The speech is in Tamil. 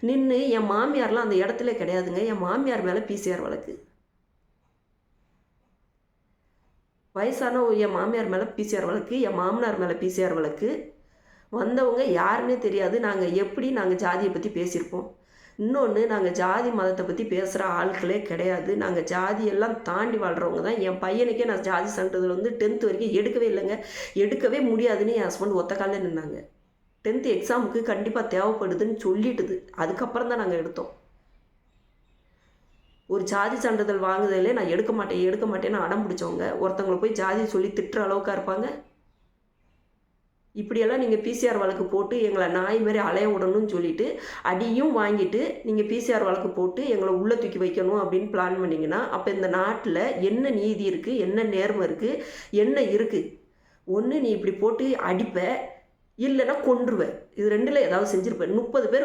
நின்று என் மாமியார்லாம் அந்த இடத்துல கிடையாதுங்க. என் மாமியார் மேலே பிசிஆர் வழக்கு. வயசான என் மாமியார் மேலே பிசிஆர் வழக்கு என் மாமனார் மேலே பிசிஆர் வழக்கு. வந்தவங்க யாருன்னே தெரியாது. நாங்கள் எப்படி நாங்கள் ஜாதியை பற்றி பேசியிருப்போம். இன்னொன்று நாங்கள் ஜாதி மதத்தை பற்றி பேசுகிற ஆட்களே கிடையாது. நாங்கள் ஜாதியெல்லாம் தாண்டி வாழ்கிறவங்க தான். என் பையனுக்கே நான் ஜாதி சான்றிதழ் வந்து டென்த் வரைக்கும் எடுக்கவே இல்லைங்க. எடுக்கவே முடியாதுன்னு என் ஹஸ்பண்ட் ஒத்த காலில் நின்னாங்க. டென்த்து எக்ஸாமுக்கு கண்டிப்பாக தேவைப்படுதுன்னு சொல்லிட்டுது. அதுக்கப்புறம் தான் நாங்கள் எடுத்தோம். ஒரு ஜாதி சான்றிதழ் வாங்குதலே நான் எடுக்க மாட்டேன் எடுக்க மாட்டேன்னு அடம் பிடிச்சவங்க. ஒருத்தவங்களை போய் ஜாதி சொல்லி திட்டுற அளவுக்கு இருப்பாங்க. இப்படியெல்லாம் நீங்கள் பிசிஆர் வழக்கு போட்டு எங்களை நாய் மாதிரி அலைய விடணும்னு சொல்லிட்டு அடியும் வாங்கிட்டு நீங்கள் பிசிஆர் வழக்கு போட்டு எங்களை உள்ளே தூக்கி வைக்கணும் அப்படின்னு பிளான் பண்ணிங்கன்னா அப்போ இந்த நாட்டில் என்ன நீதி இருக்குது என்ன நேர்மை இருக்குது என்ன இருக்குது ஒன்று நீ இப்படி போட்டு அடிப்ப இல்லைன்னா கொன்றுவேன். இது ரெண்டில் ஏதாவது செஞ்சிருப்பேன். முப்பது பேர்